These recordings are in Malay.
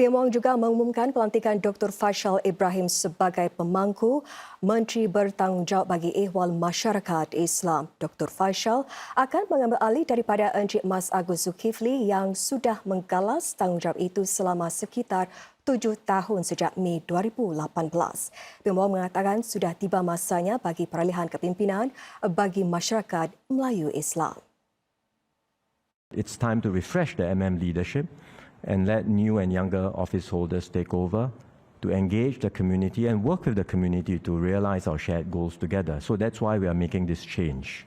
PM juga mengumumkan pelantikan Dr. Faisal Ibrahim sebagai pemangku Menteri Bertanggungjawab bagi Ehwal Masyarakat Islam. Dr. Faisal akan mengambil alih daripada Encik Mas Agus Zulkifli yang sudah menggalas tanggungjawab itu selama sekitar tujuh tahun sejak Mei 2018. PM mengatakan sudah tiba masanya bagi peralihan kepimpinan bagi masyarakat Melayu Islam. It's time to refresh the MM leadership and let new and younger office holders take over to engage the community and work with the community to realize our shared goals together. So that's why we are making this change.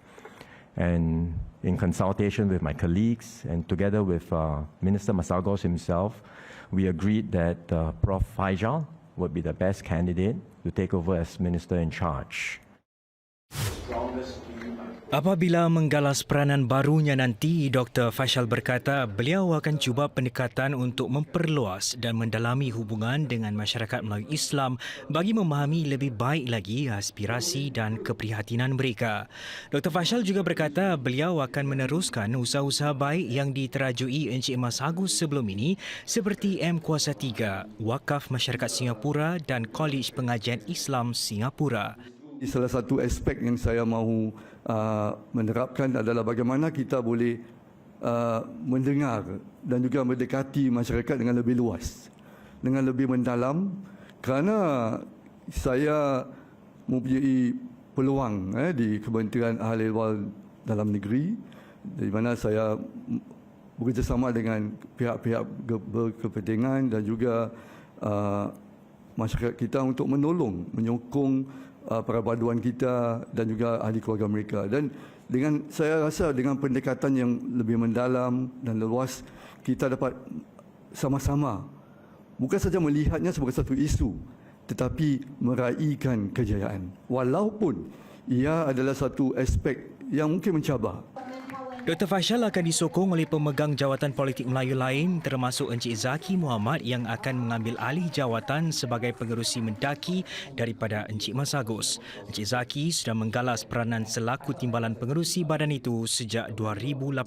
And in consultation with my colleagues and together with uh, Minister Masagos himself, we agreed that uh, Prof. Faisal would be the best candidate to take over as minister in charge. Apabila menggalas peranan barunya nanti, Dr. Faisal berkata beliau akan cuba pendekatan untuk memperluas dan mendalami hubungan dengan masyarakat Melayu Islam bagi memahami lebih baik lagi aspirasi dan keprihatinan mereka. Dr. Faisal juga berkata beliau akan meneruskan usaha-usaha baik yang diterajui Encik Mas Agus sebelum ini seperti M Kuasa 3, Wakaf Masyarakat Singapura dan Kolej Pengajian Islam Singapura. Salah satu aspek yang saya mahu uh, menerapkan adalah bagaimana kita boleh uh, mendengar dan juga mendekati masyarakat dengan lebih luas, dengan lebih mendalam. Kerana saya mempunyai peluang eh, di Kementerian Ahli Ehwal Dalam Negeri di mana saya bekerjasama dengan pihak-pihak berkepentingan dan juga uh, masyarakat kita untuk menolong, menyokong uh, perpaduan kita dan juga ahli keluarga mereka. Dan dengan saya rasa dengan pendekatan yang lebih mendalam dan luas, kita dapat sama-sama bukan saja melihatnya sebagai satu isu, tetapi meraihkan kejayaan. Walaupun ia adalah satu aspek yang mungkin mencabar. Dr. Faisal akan disokong oleh pemegang jawatan politik Melayu lain termasuk Encik Zaki Muhammad yang akan mengambil alih jawatan sebagai pengerusi mendaki daripada Encik Mas Agus. Encik Zaki sudah menggalas peranan selaku timbalan pengerusi badan itu sejak 2018.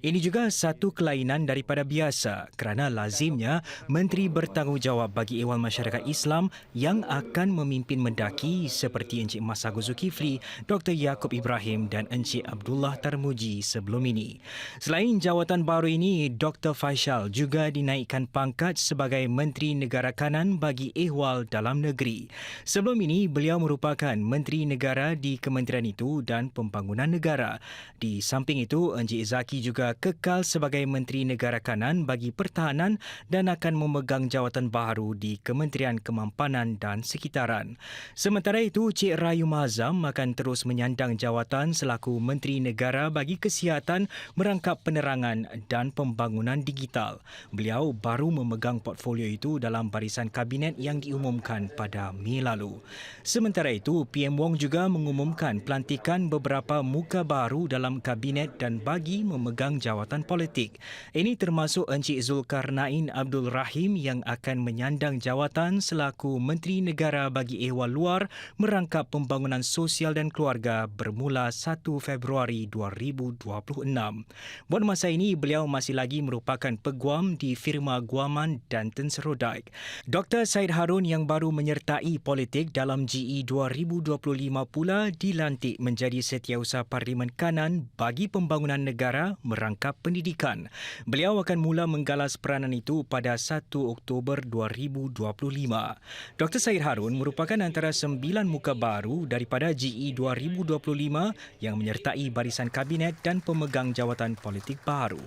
Ini juga satu kelainan daripada biasa kerana lazimnya Menteri Bertanggungjawab bagi Ehwal Masyarakat Islam yang akan memimpin mendaki seperti Encik Mas Agus Zulkifli, Dr. Yaakob Ibrahim dan Encik Abdullah Tarmuji sebelum ini. Selain jawatan baru ini, Dr. Faisal juga dinaikkan pangkat sebagai Menteri Negara Kanan bagi Ehwal Dalam Negeri. Sebelum ini, beliau merupakan Menteri Negara di Kementerian itu dan Pembangunan Negara. Di samping itu, Encik Zaki juga kekal sebagai Menteri Negara Kanan bagi Pertahanan dan akan memegang jawatan baru di Kementerian Kemampanan dan Sekitaran. Sementara itu, Cik Rayu Mazam akan terus menyandang jawatan selaku Menteri Negara bagi Kesihatan, Merangkap Penerangan dan Pembangunan Digital. Beliau baru memegang portfolio itu dalam barisan kabinet yang diumumkan pada Mei lalu. Sementara itu, PM Wong juga mengumumkan pelantikan beberapa muka baru dalam kabinet dan bagi memegang jawatan politik. Ini termasuk Encik Zulkarnain Abdul Rahim yang akan menyandang jawatan selaku Menteri Negara bagi Ehwal Luar merangkap pembangunan sosial dan keluarga bermula 1 Februari 2020. 2026. Buat masa ini, beliau masih lagi merupakan peguam di firma guaman Danton Serodike. Dr. Said Harun yang baru menyertai politik dalam GE 2025 pula dilantik menjadi setiausaha Parlimen Kanan bagi pembangunan negara merangkap pendidikan. Beliau akan mula menggalas peranan itu pada 1 Oktober 2025. Dr. Said Harun merupakan antara sembilan muka baru daripada GE 2025 yang menyertai barisan kabinet dan pemegang jawatan politik baru.